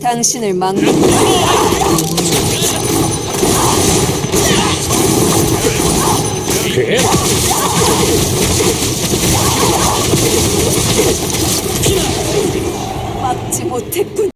당신을 막는 막지 못했군.